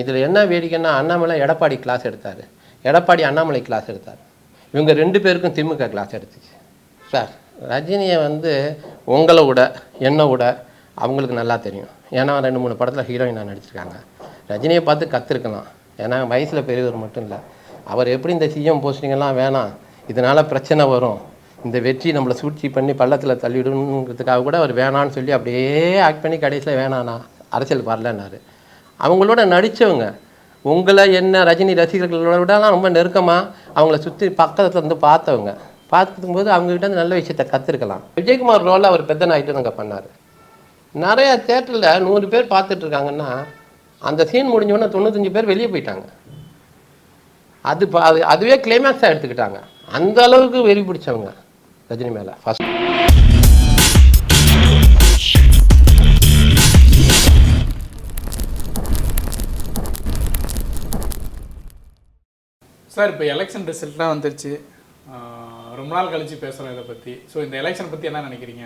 இதில் என்ன வேடிக்கைன்னா அண்ணாமலை எடப்பாடி கிளாஸ் எடுத்தார். எடப்பாடி அண்ணாமலை கிளாஸ் எடுத்தார். இவங்க ரெண்டு பேருக்கும் திமுக கிளாஸ் எடுத்துச்சு. சார் ரஜினியை வந்து உங்களை விட என்னை விட அவங்களுக்கு நல்லா தெரியும். ஏன்னா ரெண்டு மூணு படத்தில் ஹீரோயினாக நடிச்சிருக்காங்க. ரஜினியை பார்த்து கற்றுருக்கலாம் ஏன்னா வயசில் பெரியவர் மட்டும் இல்லை. அவர் எப்படி இந்த சிஎம் போஸ்டிங்கெல்லாம் வேணாம். இதனால் பிரச்சனை வரும். இந்த வெற்றி நம்மளை சூழ்ச்சி பண்ணி பள்ளத்தில் தள்ளிவிடணுங்கிறதுக்காக கூட அவர் வேணான்னு சொல்லி அப்படியே ஆக்ட் பண்ணி கடைசியில் வேணாண்ணா அரசியலுக்கு வரலன்னாரு. அவங்களோட நடித்தவங்க உங்களை என்ன ரஜினி ரசிகர்களோட விடலாம் ரொம்ப நெருக்கமாக அவங்கள சுற்றி பக்கத்தில் இருந்து பார்த்தவங்க. பார்த்துக்கும்போது அவங்ககிட்ட இருந்து நல்ல விஷயத்த கற்றுருக்கலாம் விஜயகுமார் ரோலில் அவர் பெத்த நாயிட்டு அங்கே பண்ணார். நிறையா தேட்டரில் நூறு பேர் பார்த்துட்ருக்காங்கன்னா அந்த சீன் முடிஞ்சோடனே தொண்ணூத்தஞ்சு பேர் வெளியே போயிட்டாங்க. அது அது அதுவே கிளைமேக்ஸாக எடுத்துக்கிட்டாங்க. அந்த அளவுக்கு வெறி பிடிச்சவங்க ரஜினி மேலே. ஃபஸ்ட் சார் இப்போ எலெக்ஷன் ரிசல்ட்லாம் வந்துருச்சு. ரொம்ப நாள் கழிச்சு பேசுகிறோம் இதை பற்றி ஸோ இந்த எலெக்ஷன் பற்றி என்ன நினைக்கிறீங்க?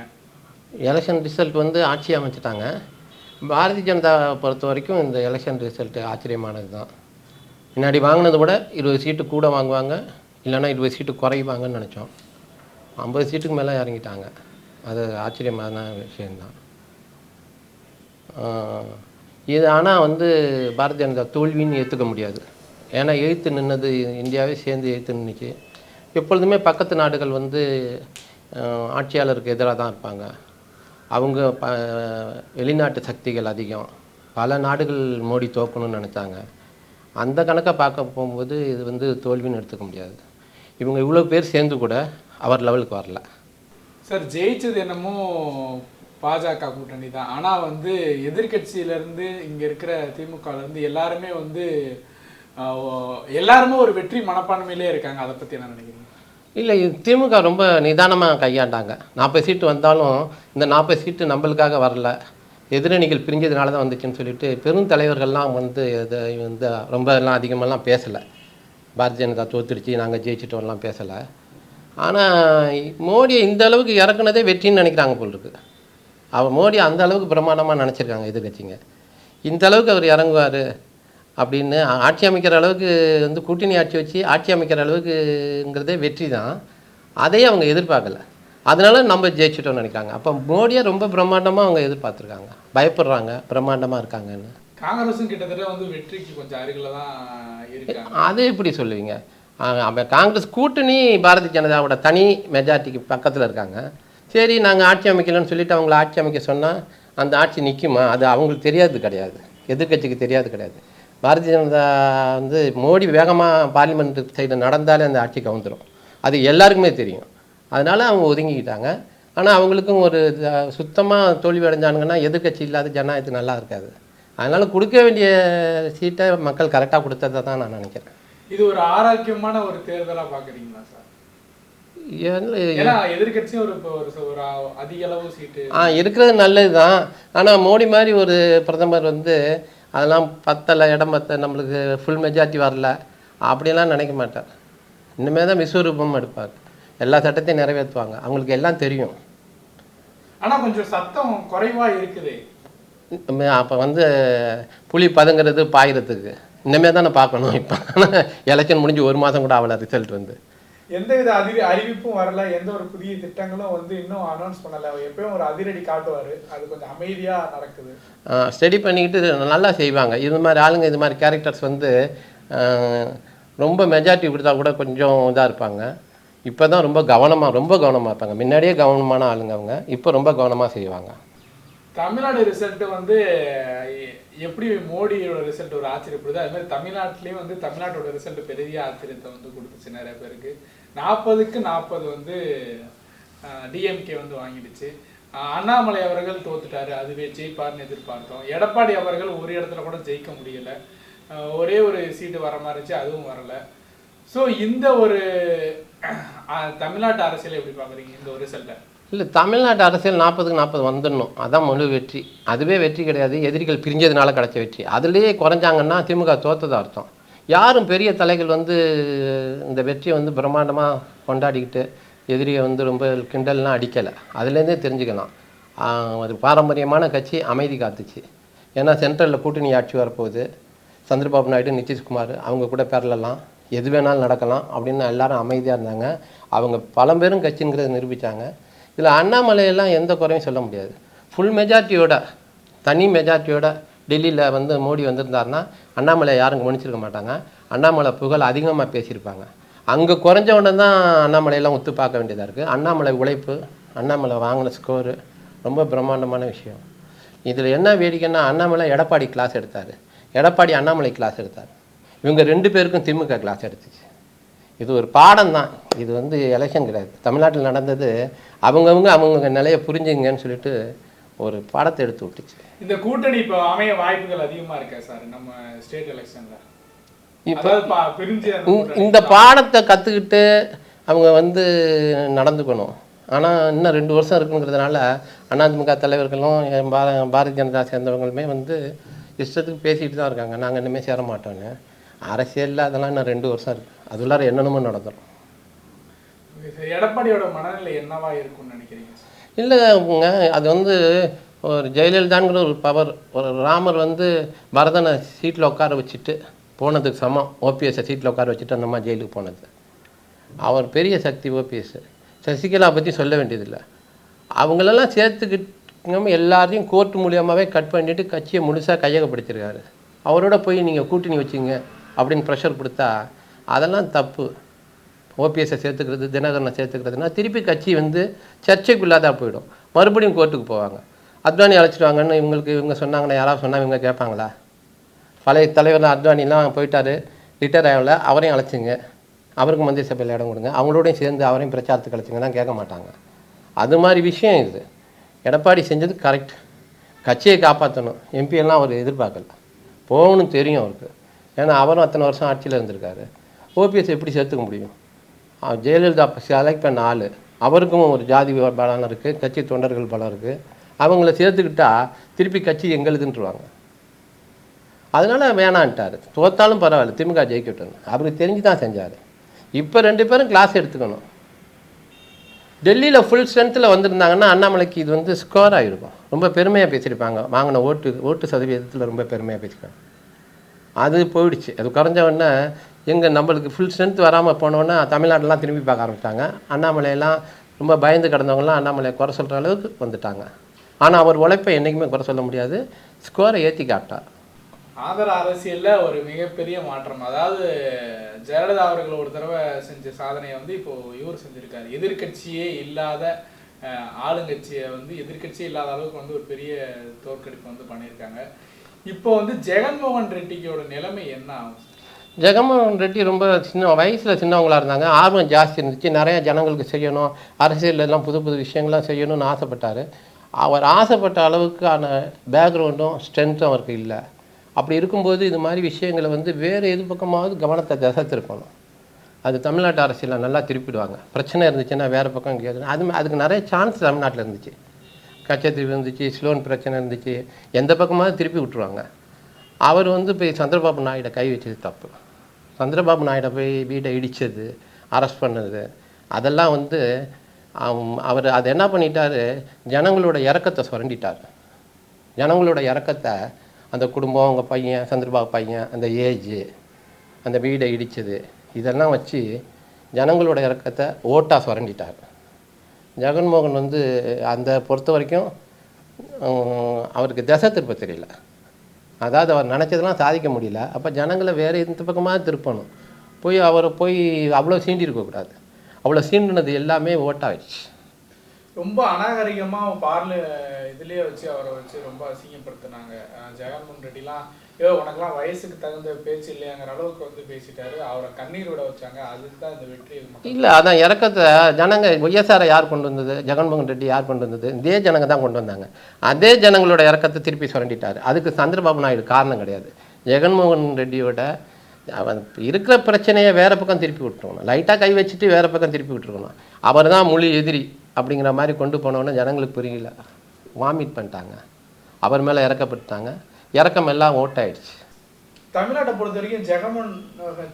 எலெக்ஷன் ரிசல்ட் வந்து ஆட்சி அமைச்சிட்டாங்க. பாரதிய ஜனதா பொறுத்த வரைக்கும் இந்த எலெக்ஷன் ரிசல்ட்டு ஆச்சரியமானது தான். முன்னாடி வாங்கினதை விட இருபது சீட்டு கூட வாங்குவாங்க. இல்லைன்னா இருபது சீட்டு குறைவாங்கன்னு நினச்சோம். ஐம்பது சீட்டுக்கு மேலே இறங்கிட்டாங்க. அது ஆச்சரியமான விஷயந்தான் இது ஆனால் வந்து பாரதிய ஜனதா தோல்வின்னு ஏற்றுக்க முடியாது. ஏன்னா எழுத்து நின்னது இந்தியாவே சேர்ந்து எழுத்து நின்றுச்சு எப்பொழுதுமே பக்கத்து நாடுகள் வந்து ஆட்சியாளருக்கு எதிராக தான் இருப்பாங்க. அவங்க ப வெளிநாட்டு சக்திகள் அதிகம். பல நாடுகள் மோடி தோக்கணும்னு நினச்சாங்க. அந்த கணக்கை பார்க்க போகும்போது இது வந்து தோல்வின்னு எடுத்துக்க முடியாது. இவங்க இவ்வளோ பேர் சேர்ந்து கூட அவர் லெவலுக்கு வரல. சார் ஜெயிச்சது என்னமோ பாஜக கூட்டணி தான். ஆனால் வந்து எதிர்க்கட்சியிலேருந்து இங்கே இருக்கிற திமுகலேருந்து எல்லாருமே வந்து எல்லாருமே ஒரு வெற்றி மனப்பான்மையிலே இருக்காங்க. அதை பற்றி என்ன நினைக்கிறீங்க? இல்லை திமுக ரொம்ப நிதானமாக கையாண்டாங்க. நாற்பது சீட்டு வந்தாலும் இந்த நாற்பது சீட்டு நம்மளுக்காக வரல. எதிரணிகள் பிரிஞ்சதுனால தான் வந்துச்சுன்னு சொல்லிட்டு பெரும் தலைவர்கள்லாம் வந்து இதை வந்து ரொம்ப எல்லாம் அதிகமாகலாம் பேசலை. பாரதிய ஜனதா தோத்துடுச்சு நாங்கள் ஜெயிச்சிட்டோம்லாம் பேசலை. ஆனால் மோடியை இந்த அளவுக்கு இறக்குனதே வெற்றின்னு நினைக்கிறாங்க போல் இருக்கு. அவர் மோடி அந்த அளவுக்கு பிரமாண்டமாக நினச்சிருக்காங்க எதிர்கட்சிங்க இந்த அளவுக்கு அவர் இறங்குவார். அப்படின்னு ஆட்சி அமைக்கிற அளவுக்கு வந்து கூட்டணி ஆட்சி வச்சு ஆட்சி அமைக்கிற அளவுக்குங்கிறதே வெற்றி தான். அதையே அவங்க எதிர்பார்க்கல. அதனால நம்ம ஜெயிச்சிட்டோம்னு நினைக்கிறாங்க. அப்போ மோடியை ரொம்ப பிரம்மாண்டமாக அவங்க எதிர்பார்த்துருக்காங்க. பயப்படுறாங்க பிரம்மாண்டமாக இருக்காங்கன்னு. காங்கிரஸும் கிட்டத்தட்ட வந்து வெற்றிக்கு கொஞ்சம் அருகில் தான் இருக்காங்க. அது எப்படி சொல்லுவீங்க? அப்ப காங்கிரஸ் கூட்டணி பாரதிய ஜனதாவோட தனி மெஜாரிட்டிக்கு பக்கத்தில் இருக்காங்க. சரி நாங்கள் ஆட்சி அமைக்கலன்னு சொல்லிட்டு அவங்கள ஆட்சி அமைக்க சொன்னால் அந்த ஆட்சி நிற்குமா அது அவங்களுக்கு தெரியாது கிடையாது. எதிர்க்கட்சிக்கு தெரியாது கிடையாது. பாரதிய ஜனதா வந்து மோடி வேகமாக பார்லிமெண்ட் சைடு நடந்தாலே அந்த ஆட்சி கவுந்துரும். அது எல்லாருக்குமே தெரியும். அதனால அவங்க ஒதுங்கிக்கிட்டாங்க. ஆனால் அவங்களுக்கும் ஒரு சுத்தமாக தோல்வி அடைஞ்சானுங்கன்னா எதிர்க்கட்சி இல்லாத ஜனநாயகத்து நல்லா இருக்காது. அதனால கொடுக்க வேண்டிய சீட்டை மக்கள் கரெக்டாக கொடுத்ததை தான் நான் நினைக்கிறேன். இது ஒரு ஆரோக்கியமான ஒரு தேர்தலா பாக்குறீங்களா சார்? இருக்கிறது நல்லது தான் ஆனால் மோடி மாதிரி ஒரு பிரதமர் வந்து அதெல்லாம் பத்தலை இடம் பத்த நம்மளுக்கு ஃபுல் மெஜாரிட்டி வரல. அப்படியெல்லாம் நினைக்க மாட்டார். இனிமே தான் விஸ்வரூபம் எடுப்பார். எல்லா சட்டத்தையும் நிறைவேற்றுவாங்க. அவங்களுக்கு எல்லாம் தெரியும். ஆனா கொஞ்சம் சத்தம் குறைவா இருக்குது. அப்போ வந்து புலி பதுங்கிறது பாயிரத்துக்கு. இனிமே தானே பார்க்கணும். இப்போ எலெக்ஷன் முடிஞ்சு ஒரு மாதம் கூட ஆகல ரிசல்ட் வந்து. எந்த வித அதிரி அறிவிப்பும் வரல. எந்த ஒரு புதிய திட்டங்களும் வந்து இன்னும் அனௌன்ஸ் பண்ணல. எப்பயும் ஒரு அதிரடி காட்டுவார். அது கொஞ்சம் அமைதியாக நடக்குது. ஸ்டடி பண்ணிக்கிட்டு நல்லா செய்வாங்க. இது மாதிரி ஆளுங்க இது மாதிரி கேரக்டர்ஸ் வந்து ரொம்ப மெஜாரிட்டி கொடுத்தா கூட கொஞ்சம் இதாக இருப்பாங்க. இப்போ தான் ரொம்ப கவனமாக ரொம்ப கவனமாக இருப்பாங்க. முன்னாடியே கவனமான ஆளுங்க அவங்க. இப்போ ரொம்ப கவனமாக செய்வாங்க. தமிழ்நாடு ரிசல்ட் வந்து எப்படி மோடியோட ரிசல்ட் ஒரு ஆச்சரியப்படுது அது மாதிரி தமிழ்நாட்டிலயும் வந்து தமிழ்நாட்டோட ரிசல்ட் பெரிய ஆச்சரியத்தை வந்து கொடுத்துச்சு நிறைய பேருக்கு. நாற்பதுக்கு நாற்பது வந்து டிஎம்கே வந்து வாங்கிடுச்சு. அண்ணாமலை அவர்கள் தோத்துட்டாரு அதுவே ஜெயிப்பார்னு எதிர்பார்த்தோம். எடப்பாடி அவர்கள் ஒரு இடத்துல கூட ஜெயிக்க முடியல. ஒரே ஒரு சீட்டு வர மாதிரி இருந்துச்சு அதுவும் வரல. ஸோ இந்த ஒரு தமிழ்நாட்டு அரசியலை எப்படி பார்க்குறீங்க இந்த ஒரு ரிசல்ட்டை இல்லை தமிழ்நாட்டு அரசியல் நாற்பதுக்கு நாற்பது வந்துடணும். அதான் முழு வெற்றி. அதுவே வெற்றி கிடையாது. எதிரிகள் பிரிஞ்சதுனால கிடச்ச வெற்றி. அதுலேயே குறைஞ்சாங்கன்னா திமுக தோத்தது அர்த்தம். யாரும் பெரிய தலைகள் வந்து இந்த வெற்றியை வந்து பிரம்மாண்டமாக கொண்டாடிக்கிட்டு எதிரியை வந்து ரொம்ப கிண்டல்லாம் அடிக்கலை. அதுலேருந்தே தெரிஞ்சுக்கலாம். ஒரு பாரம்பரியமான கட்சி அமைதி காத்துச்சு. ஏன்னா சென்ட்ரலில் கூட்டணி ஆட்சி வரப்போகுது. சந்திரபாபு நாயுடு நிதிஷ்குமார் அவங்க கூட பேரலாம் எது வேணாலும் நடக்கலாம் அப்படின்னு எல்லாரும் அமைதியாக இருந்தாங்க. அவங்க பழம்பெரும் கட்சிங்கிறத நிரூபித்தாங்க இதில் அண்ணாமலையெல்லாம் எந்த குறையும் சொல்ல முடியாது. ஃபுல் மெஜாரிட்டியோட தனி மெஜாரிட்டியோட டெல்லியில் வந்து மோடி வந்திருந்தாருன்னா அண்ணாமலை யாரும் கவனிச்சிருக்க மாட்டாங்க. அண்ணாமலை புகழ் அதிகமாக பேசியிருப்பாங்க. அங்கே குறைஞ்ச உடனே தான் அண்ணாமலையெல்லாம் ஒத்து பார்க்க வேண்டியதாக இருக்குது அண்ணாமலை உழைப்பு அண்ணாமலை வாங்கின ஸ்கோரு ரொம்ப பிரம்மாண்டமான விஷயம். இதில் என்ன வேடிக்கைன்னா அண்ணாமலை எடப்பாடி கிளாஸ் எடுத்தார். எடப்பாடி அண்ணாமலை கிளாஸ் எடுத்தார். இவங்க ரெண்டு பேருக்கும் திமுக கிளாஸ் எடுத்துச்சு. இது ஒரு பாடம் தான் இது வந்து எலெக்ஷன் கிடையாது. தமிழ்நாட்டில் நடந்தது அவங்கவுங்க அவங்கவுங்க நிலையை புரிஞ்சுங்கன்னு சொல்லிட்டு ஒரு பாடத்தை எடுத்து விட்டுச்சு. இந்த கூட்டணி இப்போ அமைய வாய்ப்புகள் அதிகமா இருக்கா சார்? நம்ம ஸ்டேட் எலெக்ஷன்ல இப்போ இந்த- பாடத்தை கற்றுக்கிட்டு அவங்க வந்து நடந்துக்கணும். ஆனால் இன்னும் ரெண்டு வருஷம் இருக்குங்கிறதுனால அதிமுக தலைவர்களும் பாரதிய ஜனதா சேர்ந்தவங்களுமே வந்து இஷ்டத்துக்கு பேசிட்டு தான் இருக்காங்க. நாங்கள் இனிமேல் சேர மாட்டோன்னு அரசியலில் அதெல்லாம் இன்னும் ரெண்டு வருஷம் இருக்குது அதுள்ளார என்னென்னமோ நடந்துடும் எடப்பாடியோட மனநிலை என்னவா இருக்கும்னு நினைக்கிறீங்க? இல்லைங்க அது வந்து ஒரு ஜெயலலிதாங்கிற ஒரு பவர் ஒரு ராமர் வந்து பரதனை சீட்டில் உட்கார வச்சுட்டு போனதுக்கு சமம். ஓபிஎஸ்ஸை சீட்டில் உட்கார வச்சுட்டு அந்த ஜெயிலுக்கு போனது. அவர் பெரிய சக்தி ஓபிஎஸ் சசிகலா பற்றி சொல்ல வேண்டியதில்லை. அவங்களெல்லாம் சேர்த்துக்கிட்டு எல்லாரையும் கோர்ட் மூலியமாகவே கட் பண்ணிவிட்டு கட்சியை முழுசாக கையகப்படுத்திருக்காரு. அவரோட போய் நீங்கள் கூட்டணி வச்சிங்க அப்படின்னு ப்ரெஷர் கொடுத்தா அதெல்லாம் தப்பு. ஓபிஎஸ்ஸை சேர்த்துக்கிறது தினகரனை சேர்த்துக்கிறதுனா திருப்பி கட்சி வந்து சர்ச்சைக்குள்ளாதான் போயிடும். மறுபடியும் கோர்ட்டுக்கு போவாங்க. அத்வானி அழைச்சிட்டு வாங்கன்னு இவங்களுக்கு இவங்க சொன்னாங்கன்னா யாராவது சொன்னால் இவங்க கேட்பாங்களா? பழைய தலைவர் அத்வானிலாம் போயிட்டாரு ரிட்டையர் ஆகல அவரையும் அழைச்சிங்க. அவருக்கு மந்திரி சபையில் இடம் கொடுங்க. அவங்களோடையும் சேர்ந்து அவரையும் பிரச்சாரத்துக்கு அழைச்சிங்கன்னா கேட்க மாட்டாங்க. அது மாதிரி விஷயம் இது. எடப்பாடி செஞ்சது கரெக்ட். கட்சியை காப்பாற்றணும் எம்பியெல்லாம் எல்லாம் அவர் எதிர்பார்க்கல. போகணும்னு தெரியும் அவருக்கு. ஏன்னா அவரும் அத்தனை வருஷம் ஆட்சியில் இருந்திருக்காரு. ஓபிஎஸ் எப்படி சேர்த்துக்க முடியும்? ஜெயலலிதா செலக்ட் பண்ண ஆள். அவருக்கும் ஒரு ஜாதி பலம் இருக்குது கட்சி தொண்டர்கள் பலம் இருக்குது அவங்கள சேர்த்துக்கிட்டா திருப்பி கட்சி எங்களுதுன்றுவாங்க. அதனால் வேணான்ட்டார். தோத்தாலும் பரவாயில்ல திமுக ஜெயிக்கட்டும் அவருக்கு தெரிஞ்சு தான் செஞ்சார். இப்போ ரெண்டு பேரும் கிளாஸ் எடுத்துக்கணும். டெல்லியில் ஃபுல் ஸ்ட்ரென்த்தில் வந்திருந்தாங்கன்னா அண்ணாமலைக்கு இது வந்து ஸ்கோர் ஆகிருக்கும் ரொம்ப பெருமையாக பேசியிருப்பாங்க. வாங்கின ஓட்டு ஓட்டு சதவீதத்தில் ரொம்ப பெருமையாக பேசியிருக்காங்க. அது போயிடுச்சு. அது குறைஞ்ச உடனே எங்கே நம்மளுக்கு ஃபுல் ஸ்ட்ரென்த் வராமல் போனோன்னா தமிழ்நாட்டெலாம் திரும்பி பார்க்க ஆரம்பித்தாங்க அண்ணாமலையெல்லாம் ரொம்ப பயந்து கிடந்தவங்களாம் அண்ணாமலையை குறை சொல்கிற அளவுக்கு வந்துட்டாங்க. ஆனால் அவர் உழைப்பை என்றைக்குமே குறை சொல்ல முடியாது. ஸ்கோரை ஏற்றி காட்டார் ஆந்திர அரசியலில் ஒரு மிகப்பெரிய மாற்றம். அதாவது ஜெயலலிதா அவர்கள் ஒரு தடவை செஞ்ச சாதனையை வந்து இப்போ இவர் செஞ்சுருக்காரு. எதிர்க்கட்சியே இல்லாத ஆளுங்கட்சியை வந்து எதிர்கட்சியே இல்லாத அளவுக்கு வந்து ஒரு பெரிய தோற்கடிப்பு வந்து பண்ணியிருக்காங்க. இப்போ வந்து ஜெகன்மோகன் ரெட்டிக்கோட நிலைமை என்ன ஆகும்? ஜெகன்மோகன் ரெட்டி ரொம்ப சின்ன வயசில் சின்னவங்களாக இருந்தாங்க. ஆர்வம் ஜாஸ்தி இருந்துச்சு. நிறைய ஜனங்களுக்கு செய்யணும். அரசியலெல்லாம் புது புது விஷயங்கள்லாம் செய்யணும்னு ஆசைப்பட்டார். அவர் ஆசைப்பட்ட அளவுக்கான பேக்ரவுண்டும் ஸ்ட்ரென்த்தும் அவருக்கு இல்லை. அப்படி இருக்கும்போது இது மாதிரி விஷயங்களை வந்து வேறு எது பக்கமாவது கவனத்தை திசை அது தமிழ்நாட்டு அரசியலில் நல்லா திருப்பிடுவாங்க. பிரச்சனை இருந்துச்சுன்னா வேறு பக்கம் கேட்கணும் அது அதுக்கு நிறைய சான்ஸ் தமிழ்நாட்டில் இருந்துச்சு. கச்சத்தீவு இருந்துச்சு ஸ்லோன் பிரச்சனை இருந்துச்சு. எந்த பக்கமாவது திருப்பி விட்டுருவாங்க. அவர் வந்து போய் சந்திரபாபு நாயுடை கை வச்சது தப்பு. சந்திரபாபு நாயுடை போய் வீடை இடித்தது அரெஸ்ட் பண்ணது. அதெல்லாம் வந்து அவர் அதை என்ன பண்ணிட்டார் ஜனங்களோட இறக்கத்தை சுரண்டிட்டார். ஜனங்களோட இறக்கத்தை அந்த குடும்பம் அவங்க பையன் சந்திரபாபு பையன் அந்த ஏஜ் அந்த வீடை இடித்தது இதெல்லாம் வச்சு ஜனங்களோட இறக்கத்தை ஓட்டாக சுரண்டிட்டார். ஜெகன்மோகன் வந்து அந்த பொறுத்த வரைக்கும் அவருக்கு திசை திருப்ப தெரியல. அதாவது அவர் நினச்சதெல்லாம் சாதிக்க முடியல. அப்போ ஜனங்களை வேறு இந்த பக்கமாக திருப்பணும். போய் அவரை போய் அவ்வளோ சீண்டிருக்கக்கூடாது. அவ்வளோ சீண்டினது எல்லாமே ஓட்டாகிடுச்சு ரொம்ப அநாகரிகமாக பார்ல இதுலேயே வச்சு அவரை வச்சு ரொம்ப அசிங்கப்படுத்தினாங்க. ஜெகன்மோகன் ரெட்டிலாம் ஏதோ உனக்கெல்லாம் வயசுக்கு தகுந்த பேச்சு இல்லையாங்கிற அளவுக்கு வந்து பேசிட்டாரு. அவரை கண்ணீர் விட வச்சாங்க. அதுக்கு தான் இந்த வெற்றி இல்லை அதான் இறக்கத்தை ஜனங்க ஒய்எஸ்ஆரை யார் கொண்டு வந்தது? ஜெகன்மோகன் ரெட்டி யார் கொண்டு வந்தது? இதே ஜனங்க தான் கொண்டு வந்தாங்க. அதே ஜனங்களோட இறக்கத்தை திருப்பி சுரண்டிட்டார். அதுக்கு சந்திரபாபு நாயுடு காரணம் கிடையாது. ஜெகன்மோகன் ரெட்டியோட அவன் இருக்கிற பிரச்சனையை வேறு பக்கம் திருப்பி விட்டுருக்கணும். லைட்டாக கை வச்சுட்டு வேறு பக்கம் திருப்பி விட்டுருக்கணும். அவர் தான் முழு எதிரி. அப்படிங்கிற மாதிரி கொண்டு போனோன்னே ஜனங்களுக்கு புரியல. வாமிட் பண்ணிட்டாங்க. அவர் மேலே இறக்கப்பட்டாங்க. இறக்கம் எல்லாம் ஓட்டாயிடுச்சு தமிழ்நாட்டை பொறுத்த வரைக்கும் ஜெகன்மோகன்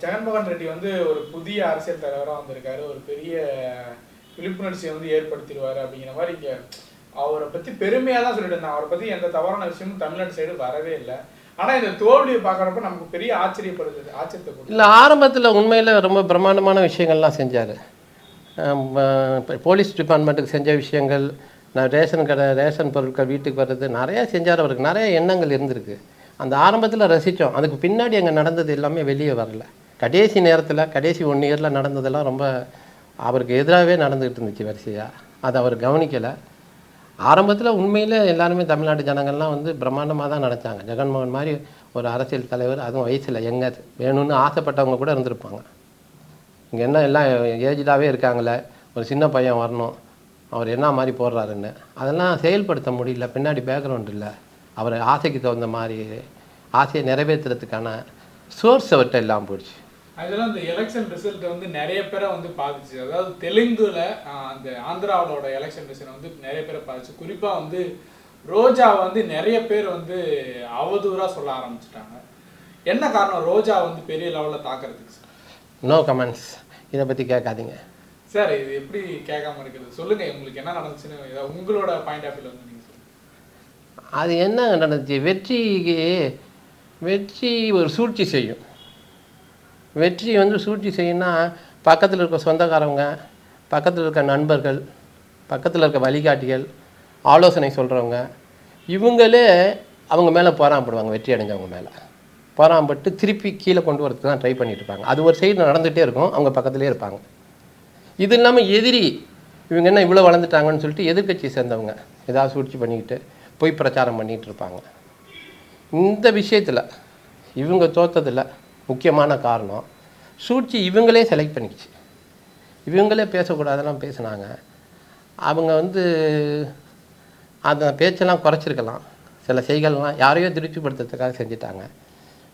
ஜெகன்மோகன் ரெட்டி வந்து ஒரு புதிய அரசியல் தலைவராக வந்திருக்காரு. ஒரு பெரிய விழிப்புணர்ச்சியை வந்து ஏற்படுத்திடுவாரு அப்படிங்கிற மாதிரி இங்க அவரை பத்தி பெருமையா தான் சொல்லிட்டு இருந்தாங்க. அவரை பத்தி எந்த தவறான விஷயமும் தமிழ்நாட்டு சைடு வரவே இல்லை. ஆனா இந்த தோல்வியை பார்க்கறப்ப நமக்கு பெரிய ஆச்சரியப்படுது ஆச்சரியத்தை. இல்லை ஆரம்பத்தில் உண்மையில் ரொம்ப பிரம்மாண்டமான விஷயங்கள்லாம் செஞ்சார். போலீஸ் டிபார்ட்மெண்ட்டுக்கு செஞ்ச விஷயங்கள் நான் ரேஷன் கடை ரேஷன் பொருட்கள் வீட்டுக்கு வர்றது நிறையா செஞ்சார் அவருக்கு நிறைய எண்ணங்கள் இருந்திருக்கு. அந்த ஆரம்பத்தில் ரசித்தோம் அதுக்கு பின்னாடி அங்கே நடந்தது எல்லாமே வெளியே வரல. கடைசி நேரத்தில் கடைசி ஒன் இயரில் நடந்ததெல்லாம் ரொம்ப அவருக்கு எதிராகவே நடந்துகிட்டு இருந்துச்சு வரிசையாக அதை அவர் கவனிக்கலை. ஆரம்பத்தில் உண்மையில் எல்லாருமே தமிழ்நாட்டு ஜனங்கள்லாம் வந்து பிரம்மாண்டமாக தான் நினச்சாங்க ஜெகன்மோகன் மாதிரி ஒரு அரசியல் தலைவர் அதுவும் வயசில் எங்கே வேணும்னு ஆசைப்பட்டவங்க கூட இருந்திருப்பாங்க. இங்கே என்ன எல்லாம் ஏஜ்டாகவே இருக்காங்களே ஒரு சின்ன பையன் வரணும் அவர் என்ன மாதிரி போடுறாருன்னு. அதெல்லாம் செயல்படுத்த முடியல பின்னாடி பேக்ரவுண்ட் இல்லை. அவர் ஆசைக்கு தகுந்த மாதிரி ஆசையை நிறைவேற்றுறதுக்கான சோர்ஸ் அவர்கிட்ட இல்லாமல் போயிடுச்சு. அதெல்லாம் இந்த எலெக்ஷன் ரிசல்ட் வந்து நிறைய பேரை வந்து பாதிச்சு. அதாவது தெலுங்குல அந்த ஆந்திராவோட எலெக்ஷன் ரிசல்ட் வந்து நிறைய பேரை பாதிச்சு. குறிப்பா வந்து ரோஜா வந்து நிறைய பேர் வந்து அவதூறா சொல்ல ஆரம்பிச்சிட்டாங்க. என்ன காரணம்? ரோஜா வந்து பெரிய லெவல்ல தாக்குறதுக்கு நோ கமெண்ட்ஸ் இதை பற்றி கேட்காதீங்க. சார் இது எப்படி கேட்காம இருக்கிறது சொல்லுங்க உங்களுக்கு என்ன நடந்துச்சுன்னு உங்களோட பாயிண்ட் ஆஃப் வியூல வந்து அது என்ன நடந்துச்சு? வெற்றிக்கு வெற்றி ஒரு சூழ்ச்சி செய்யும். வெற்றி வந்து சூழ்ச்சி செய்யும்னா பக்கத்தில் இருக்க சொந்தக்காரவங்க பக்கத்தில் இருக்க நண்பர்கள் பக்கத்தில் இருக்க வழிகாட்டிகள் ஆலோசனை சொல்கிறவங்க இவங்களே அவங்க மேலே போராமப்படுவாங்க வெற்றி அடைஞ்சவங்க மேலே. போராமப்பட்டு திருப்பி கீழே கொண்டு வரதுக்கு தான் ட்ரை பண்ணிட்டு இருப்பாங்க அது ஒரு சைடு நடந்துகிட்டே இருக்கும். அவங்க பக்கத்துலேயே இருப்பாங்க. இது இல்லாமல் எதிரி இவங்க என்ன இவ்வளோ வளர்ந்துட்டாங்கன்னு சொல்லிட்டு எதிர்கட்சியை சேர்ந்தவங்க ஏதாவது சூழ்ச்சி பண்ணிக்கிட்டு போய் பிரச்சாரம் பண்ணிகிட்டு இருப்பாங்க இந்த விஷயத்தில் இவங்க தோத்ததில் முக்கியமான காரணம் சூழ்ச்சி இவங்களே செலக்ட் பண்ணிக்கிச்சு. இவங்களே பேசக்கூடாதெல்லாம் பேசுனாங்க. அவங்க வந்து அந்த பேச்செல்லாம் குறைச்சிருக்கலாம். சில செய்கள்லாம் யாரையோ திருப்திப்படுத்துறதுக்காக செஞ்சுட்டாங்க.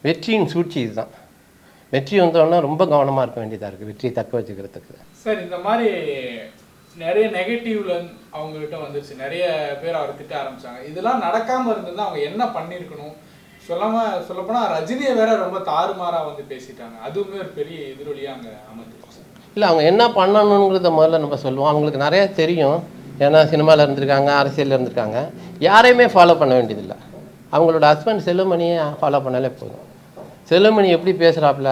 வெற்றியின் சூழ்ச்சி இதுதான். வெற்றி வந்தோன்னா ரொம்ப கவனமாக இருக்க வேண்டியதாக இருக்குது வெற்றியை தக்க வச்சுக்கிறதுக்கு. சார் இந்த மாதிரி நிறைய நெகட்டிவ்ல அவங்ககிட்ட வந்துருச்சு. நிறைய பேர் அவர் திட்ட ஆரம்பிச்சாங்க. இதெல்லாம் நடக்காம இருந்திருந்தா அவங்க என்ன பண்ணியிருக்கணும்? சொல்லாம சொல்லப்போனா ரஜினியை வேற ரொம்ப தாறுமாறா வந்து பேசிட்டாங்க. அதுவுமே ஒரு பெரிய எதிரொலியா அங்க அமைஞ்சிருச்சு இல்லை அவங்க என்ன பண்ணணுங்கிறத முதல்ல நம்ம சொல்லுவோம். அவங்களுக்கு நிறைய தெரியும். ஏன்னா சினிமாவில் இருந்திருக்காங்க அரசியலில் இருந்திருக்காங்க. யாரையுமே ஃபாலோ பண்ண வேண்டியதில்லை. அவங்களோட ஹஸ்பண்ட் செல்லுமணியை ஃபாலோ பண்ணாலே போதும். செல்லுமணி எப்படி பேசுகிறாப்புல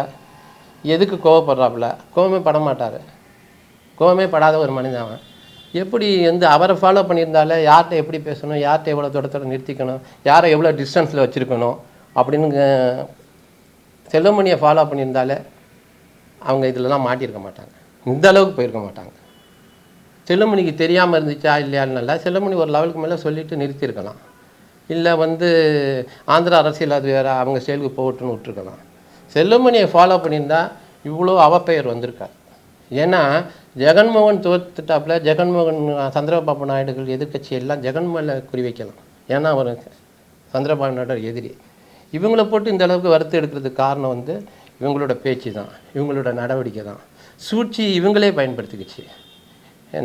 எதுக்கு கோவப்படுறாப்புல? கோவமே பட மாட்டார் கோவமே படாத ஒரு மனிதன் அவன். எப்படி வந்து அவரை ஃபாலோ பண்ணியிருந்தாலே யார்கிட்ட எப்படி பேசணும் யார்கிட்ட எவ்வளோ தூரத்தோட நிறுத்திக்கணும் யாரை எவ்வளோ டிஸ்டன்ஸில் வச்சுருக்கணும் அப்படின்னு செல்லுமணியை ஃபாலோ பண்ணியிருந்தாலே அவங்க இதிலலாம் மாட்டியிருக்க மாட்டாங்க. இந்த அளவுக்கு போயிருக்க மாட்டாங்க. செல்லுமணிக்கு தெரியாமல் இருந்துச்சா இல்லையான்னு செல்லுமணி ஒரு லெவலுக்கு மேலே சொல்லிட்டு நிறுத்தியிருக்கலாம். இல்லை வந்து ஆந்திரா அரசியல் அது வேறு அவங்க செயலுக்கு போகட்டுன்னு விட்டுருக்கலாம் செல்லுமணியை ஃபாலோ பண்ணியிருந்தா இவ்வளோ அவப்பெயர் வந்திருக்கார். ஏன்னா ஜெகன்மோகன் தோத்துட்டாப்புல ஜெகன்மோகன் சந்திரபாபு நாயுடுகள் எதிர்க்கட்சி எல்லாம் ஜெகன் குறி வைக்கலாம் ஏன்னா அவர் சந்திரபாபு நாயுடு எதிரி. இவங்கள போட்டு இந்த அளவுக்கு வறுத்து எடுக்கிறதுக்கு காரணம் வந்து இவங்களோட பேச்சு தான் இவங்களோட நடவடிக்கை தான். சூழ்ச்சி இவங்களே பயன்படுத்திக்கிச்சு.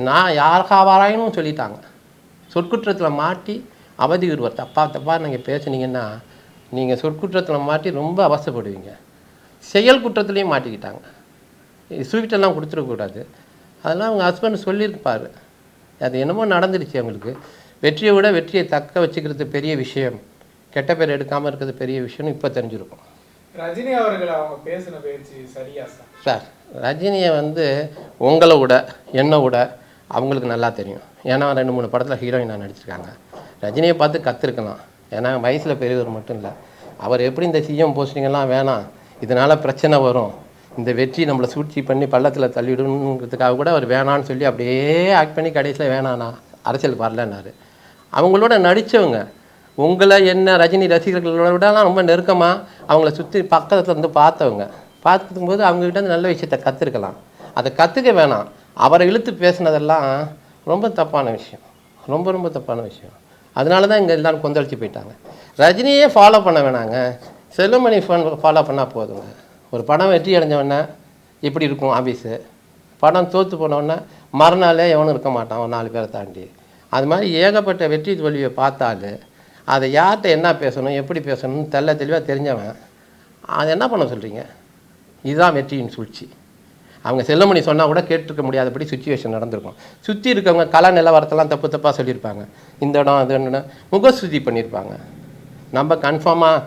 நான் யாருக்காவாராயினும் சொல்லிட்டாங்க. சொற்குற்றத்தில் மாட்டி அவதியுறுவர் தப்பா தப்பாக நீங்கள் பேசுனீங்கன்னா நீங்கள் சொற்குற்றத்தில் மாட்டி ரொம்ப அவசப்படுவீங்க. செயல் குற்றத்துலேயும் மாட்டிக்கிட்டாங்க. ஸ்வீட்டெல்லாம் கொடுத்துடக்கூடாது அதெல்லாம் அவங்க ஹஸ்பண்ட் சொல்லியிருப்பார். அது என்னமோ நடந்துடுச்சு அவங்களுக்கு. வெற்றியை விட வெற்றியை தக்க வச்சுக்கிறது பெரிய விஷயம். கெட்ட பேர் எடுக்காமல் இருக்கிறது பெரிய விஷயம்னு இப்போ தெரிஞ்சிருக்கும். ரஜினி அவர்கள் அவங்க பேசின பேச்சு சரியா சார்? சார் ரஜினியை வந்து உங்களை விட என்னை விட அவங்களுக்கு நல்லா தெரியும். ஏன்னா ரெண்டு மூணு படத்தில் ஹீரோயினாக நடிச்சிருக்காங்க. ரஜினியை பார்த்து கற்றுருக்கலாம் ஏன்னா வயசில் பெரியவர் மட்டும் இல்லை. அவர் எப்படி இந்த சிஎம் போஸ்டிங்கெல்லாம் வேணாம் இதனால் பிரச்சனை வரும். இந்த வெற்றி நம்மளை சூழ்ச்சி பண்ணி பள்ளத்தில் தள்ளிவிடணுங்கிறதுக்காக கூட அவர் வேணான்னு சொல்லி அப்படியே ஆக்ட் பண்ணி கடைசியில் வேணாண்ணா அரசியல் வரலன்னாரு. அவங்களோட நடித்தவங்க உங்களை என்ன ரஜினி ரசிகர்களோட விடலாம் ரொம்ப நெருக்கமாக அவங்கள சுற்றி பக்கத்தில் இருந்து பார்த்தவங்க பார்க்கும்போது அவங்ககிட்ட நல்ல விஷயத்த கற்றுருக்கலாம் அதை கற்றுக்க வேணாம். அவரை இழுத்து பேசுனதெல்லாம் ரொம்ப தப்பான விஷயம். ரொம்ப ரொம்ப தப்பான விஷயம். அதனால தான் இங்கே எல்லாரும் கொந்தளிச்சு போயிட்டாங்க. ரஜினியே ஃபாலோ பண்ண வேணாங்க. செல்லுமணி ஃபாலோ பண்ணால் போதுங்க. ஒரு படம் வெற்றி அடைஞ்சவொடனே இப்படி இருக்கும் ஆஃபீஸு படம் தோற்று போனவுடனே மறுநாளே எவனும் இருக்க மாட்டான் ஒரு நாலு பேரை தாண்டி. அது மாதிரி ஏகப்பட்ட வெற்றி தோல்வியை பார்த்தாலு அதை யார்கிட்ட என்ன பேசணும் எப்படி பேசணும்னு தெல்ல தெளிவாக தெரிஞ்சவன் அதை என்ன பண்ண சொல்கிறீங்க இதுதான் வெற்றியின் சூழ்ச்சி. அவங்க செல்லுமணி சொன்னால் கூட கேட்டிருக்க முடியாதபடி சுச்சுவேஷன் நடந்திருக்கும். சுற்றி இருக்கவங்க கல நிலவரத்தெல்லாம் தப்பு தப்பாக சொல்லியிருப்பாங்க. இந்த இடம் அது என்னென்ன? முகஸ்துதி பண்ணியிருப்பாங்க. நம்ம கன்ஃபார்மாக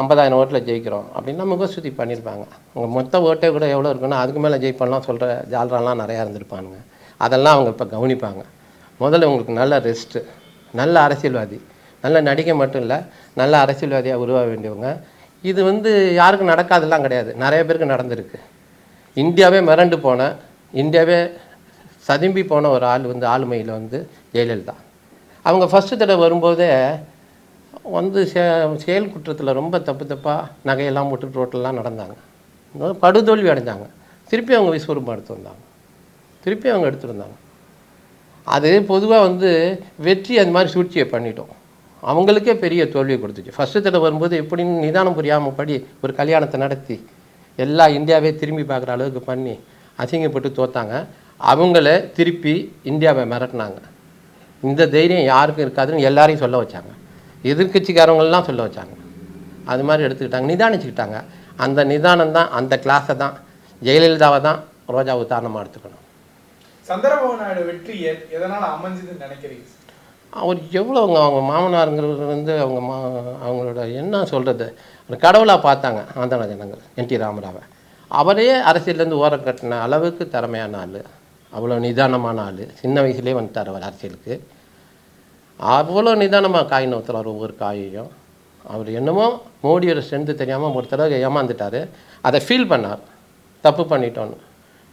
ஐம்பதாயிரம் ஓட்டில் ஜெயிக்கிறோம் அப்படின்னா முகஸ்துதி பண்ணியிருப்பாங்க. அவங்க மொத்த ஓட்டே கூட எவ்வளோ இருக்குன்னா அதுக்கு மேலே ஜெயிப்பெல்லாம் சொல்கிற ஜாலரெலாம் நிறையா இருந்திருப்பானுங்க. அதெல்லாம் அவங்க இப்போ கவனிப்பாங்க. முதல்ல உங்களுக்கு நல்ல ரெஸ்ட்டு நல்ல அரசியல்வாதி. நல்ல நடிகை மட்டும் இல்லை நல்ல அரசியல்வாதியாக உருவாக வேண்டியவங்க. இது வந்து யாருக்கும் நடக்காதெல்லாம் கிடையாது. நிறைய பேருக்கு நடந்திருக்கு. இந்தியாவே மிரண்டு போன இந்தியாவே சதும்பி போன ஒரு ஆள் வந்து ஆளுமையில் வந்து ஜெயலலிதா. அவங்க ஃபஸ்ட்டு தடவை வரும்போதே வந்து சே செயல் குற்றத்தில் ரொம்ப தப்பு தப்பாக நகையெல்லாம் போட்டு ரோட்டெல்லாம் நடந்தாங்க. படுதோல்வி அடைஞ்சாங்க. திருப்பி அவங்க விஸ்வரூபம் எடுத்து வந்தாங்க. திருப்பி அவங்க எடுத்துருந்தாங்க வந்தாங்க. அது பொதுவாக வந்து வெற்றி அந்த மாதிரி சூழ்ச்சியை பண்ணிட்டோம். அவங்களுக்கே பெரிய தோல்வியை கொடுத்துச்சு. ஃபஸ்ட்டு தடவை வரும்போது எப்படின்னு நிதானம் புரியாமல் படி ஒரு கல்யாணத்தை நடத்தி எல்லா இந்தியாவே திரும்பி பார்க்குற அளவுக்கு பண்ணி அசிங்கப்பட்டு தோத்தாங்க. அவங்கள திருப்பி இந்தியாவை மிரட்டினாங்க. இந்த தைரியம் யாருக்கும் இருக்காதுன்னு எல்லாரையும் சொல்ல வச்சாங்க. எதிர்க்கட்சிக்காரவங்களெலாம் சொல்ல வச்சாங்க. அது மாதிரி எடுத்துக்கிட்டாங்க. நிதானிச்சுக்கிட்டாங்க. அந்த நிதானம் தான் அந்த கிளாஸை தான் ஜெயலலிதாவை தான் ரோஜா உதாரணமாக எடுத்துக்கணும். சந்திரபாபு நாயுடு வெற்றி எதனால் அமைஞ்சதுன்னு நினைக்கிறீங்க? அவர் எவ்வளோங்க அவங்க மாமனாருங்கிறவர் வந்து அவங்க மா அவங்களோட என்ன சொல்கிறது ஒரு கடவுளாக பார்த்தாங்க ஆந்திரா ஜனங்கள் என் டி ராமராவை. அவரே அரசியலேருந்து ஓரம் கட்டின அளவுக்கு திறமையான ஆள். அவ்வளோ நிதானமான ஆள். சின்ன வயசுலேயே வந்துட்டார் அவர் அரசியலுக்கு. அவ்வளோ நிதானமாக காய் நவுத்துறார் ஒவ்வொரு காயையும். அவர் என்னமோ மோடியோட ஸ்ட்ரென்த்து தெரியாமல் ஒரு தடவை ஏமாந்துட்டார். அதை ஃபீல் பண்ணார். தப்பு பண்ணிட்டோன்னு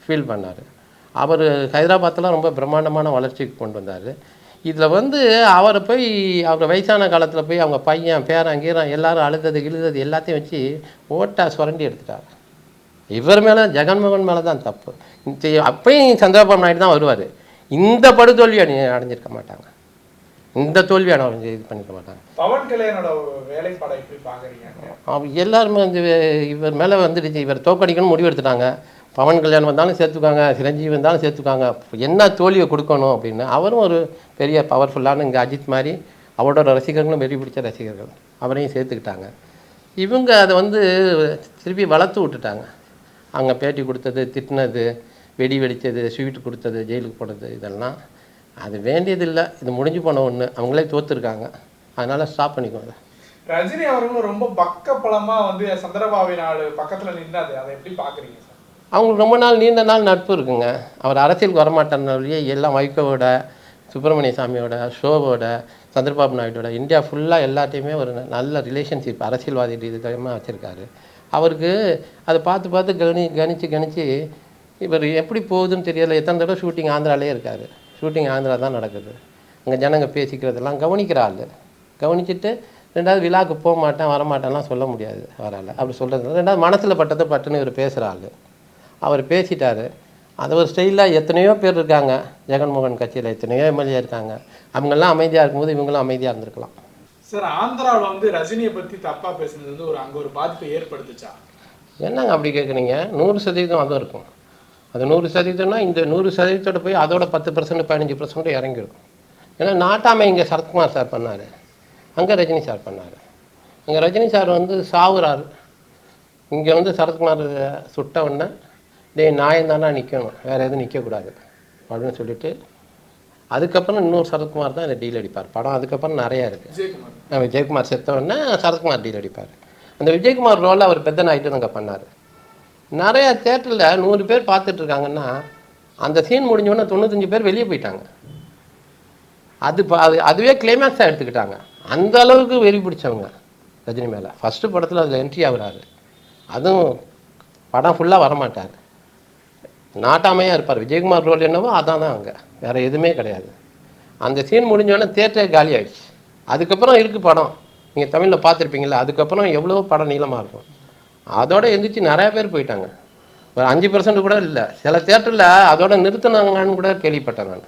ஃபீல் பண்ணார். அவர் ஹைதராபாத்தில் ரொம்ப பிரம்மாண்டமான வளர்ச்சிக்கு கொண்டு வந்தார். இதில் வந்து அவரை போய் அவர் வயசான காலத்தில் போய் அவங்க பையன் பேரன் கீரன் எல்லாரும் அழுதது இழுதது எல்லாத்தையும் வச்சு ஓட்டா சுரண்டி எடுத்துட்டார். இவர் மேலே ஜெகன்மோகன் மேலே தான் தப்பு. அப்பயும் சந்திரபாபு நாயுடு தான் வருவார். இந்த படுதோல்வி அடை அடைஞ்சிருக்க மாட்டாங்க. இந்த தோல்வி அடைஞ்சு இது பண்ணிக்க மாட்டாங்க. பவன் கல்யாணோட வேலைப்பாடை எப்படி எல்லாருமே வந்து இவர் மேலே வந்துடுச்சு. இவர் தோக்கடிக்கணும்னு முடிவு எடுத்துட்டாங்க. பவன் கல்யாணம் வந்தாலும் சேர்த்துக்காங்க சிரஞ்சீவி வந்தாலும் சேர்த்துக்காங்க. என்ன தோல்வியை கொடுக்கணும் அப்படின்னு அவரும் ஒரு பெரிய பவர்ஃபுல்லான இங்கே அஜித் மாதிரி அவரோட ரசிகர்களும் வெறி பிடிச்ச ரசிகர்கள். அவரையும் சேர்த்துக்கிட்டாங்க. இவங்க அதை வந்து திருப்பி வளர்த்து விட்டுட்டாங்க. அங்கே பேட்டி கொடுத்தது திட்டினது வெடி வெடித்தது ஸ்வீட் கொடுத்தது ஜெயிலுக்கு போனது இதெல்லாம். அது வேண்டியதில்லை. இது முடிஞ்சு போன ஒன்று அவங்களே தோற்றுருக்காங்க அதனால் ஸ்டாப் பண்ணிக்கோங்க. ரஜினி அவர்களும் ரொம்ப பக்க வந்து சந்திரபாபு நாடு பக்கத்தில் நின்னாது அதை எப்படி பார்க்குறீங்க அவங்களுக்கு ரொம்ப நாள் நீண்ட நாள் நட்பு இருக்குங்க. அவர் அரசியலுக்கு வரமாட்டேன்னாலேயே எல்லாம் வைகோவோட சுப்பிரமணிய சாமியோட ஷோவோட சந்திரபாபு நாயுடோட இந்தியா ஃபுல்லாக எல்லாத்தையுமே ஒரு நல்ல ரிலேஷன்ஷிப் அரசியல்வாதி ரீதியாக வச்சுருக்காரு. அவருக்கு அதை பார்த்து பார்த்து கவனி கணித்து கணித்து இவர் எப்படி போகுதுன்னு தெரியல. எத்தனை தடவை ஷூட்டிங் ஆந்திராலே இருக்கார். ஷூட்டிங் ஆந்திரா தான் நடக்குது. அங்கே ஜனங்க பேசிக்கிறதெல்லாம் கவனிக்கிற ஆள். கவனிச்சுட்டு ரெண்டாவது விழாவுக்கு போக மாட்டேன் வரமாட்டேன்லாம் சொல்ல முடியாது அவரால். அப்படி சொல்கிறது ரெண்டாவது மனசில் பட்டதை பட்டுன்னு இவர் பேசுகிற ஆள். அவர் பேசிட்டாரு. அது ஒரு ஸ்டைலில் எத்தனையோ பேர் இருக்காங்க. ஜெகன்மோகன் கட்சியில் எத்தனையோ எம்எல்ஏ இருக்காங்க. அவங்கெல்லாம் அமைதியாக இருக்கும்போது இவங்களும் அமைதியாக இருந்திருக்கலாம். சார் ஆந்திராவில் வந்து ரஜினியை பத்தி தப்பா பேசுனது வந்து ஒரு அங்க ஒரு பாதிப்பை ஏற்படுத்துச்சா? என்னங்க அப்படி கேட்குறீங்க நூறு சதவீதம் அதுவும் இருக்கும். அது நூறு சதவீதம்னா இந்த நூறு சதவீதத்தோட போய் அதோட பத்து பர்சன்ட் பதினஞ்சு பர்சன்ட் இறங்கிருக்கும். ஏன்னா நாட்டாமை இங்கே சரத்குமார் சார் பண்ணார். அங்கே ரஜினி சார் பண்ணார். அங்கே ரஜினி சார் வந்து சாவுறாரு. இங்கே வந்து சரத்குமார் சுட்ட உடனே டேய் நாயம் தானே நிற்கணும் வேறு எதுவும் நிற்கக்கூடாது அப்படின்னு சொல்லிட்டு அதுக்கப்புறம் இன்னொரு சரத்குமார் தான் இந்த டீல் அடிப்பார். படம் அதுக்கப்புறம் நிறையா இருக்குது நான் விஜயகுமார் செத்த உடனே சரத்குமார் டீல் அடிப்பார். அந்த விஜயகுமார் ரோலில் அவர் பெத்த நாயிட்டு அங்கே பண்ணார். நிறைய தேட்டரில் நூறு பேர் பார்த்துட்டு இருக்காங்கன்னா அந்த சீன் முடிஞ்ச உடனே தொண்ணூத்தஞ்சு பேர் வெளியே போயிட்டாங்க. அது அது அதுவே கிளைமேக்ஸாக எடுத்துக்கிட்டாங்க. அந்த அளவுக்கு வெறி பிடிச்சவங்க ரஜினி மேலே. ஃபஸ்ட்டு படத்தில் அதில் என்ட்ரி ஆகுறாரு. அதுவும் படம் ஃபுல்லாக வரமாட்டார். நாட்டாமையாக இருப்பார். விஜயகுமார் ரோல் என்னவோ அதான் தான் அங்கே. வேறு எதுவுமே கிடையாது. அந்த சீன் முடிஞ்சோடனே தேட்டரே காலி ஆயிடுச்சு. அதுக்கப்புறம் இருக்குது படம். நீங்கள் தமிழில் பார்த்துருப்பீங்களா அதுக்கப்புறம் எவ்வளோ படம் நீளமாக இருக்கும். அதோட எந்திரிச்சு நிறையா பேர் போயிட்டாங்க. ஒரு அஞ்சு பர்சன்ட் கூட இல்லை. சில தேட்டரில் அதோட நிறுத்தினாங்கன்னு கூட கேள்விப்பட்டேன் நான்.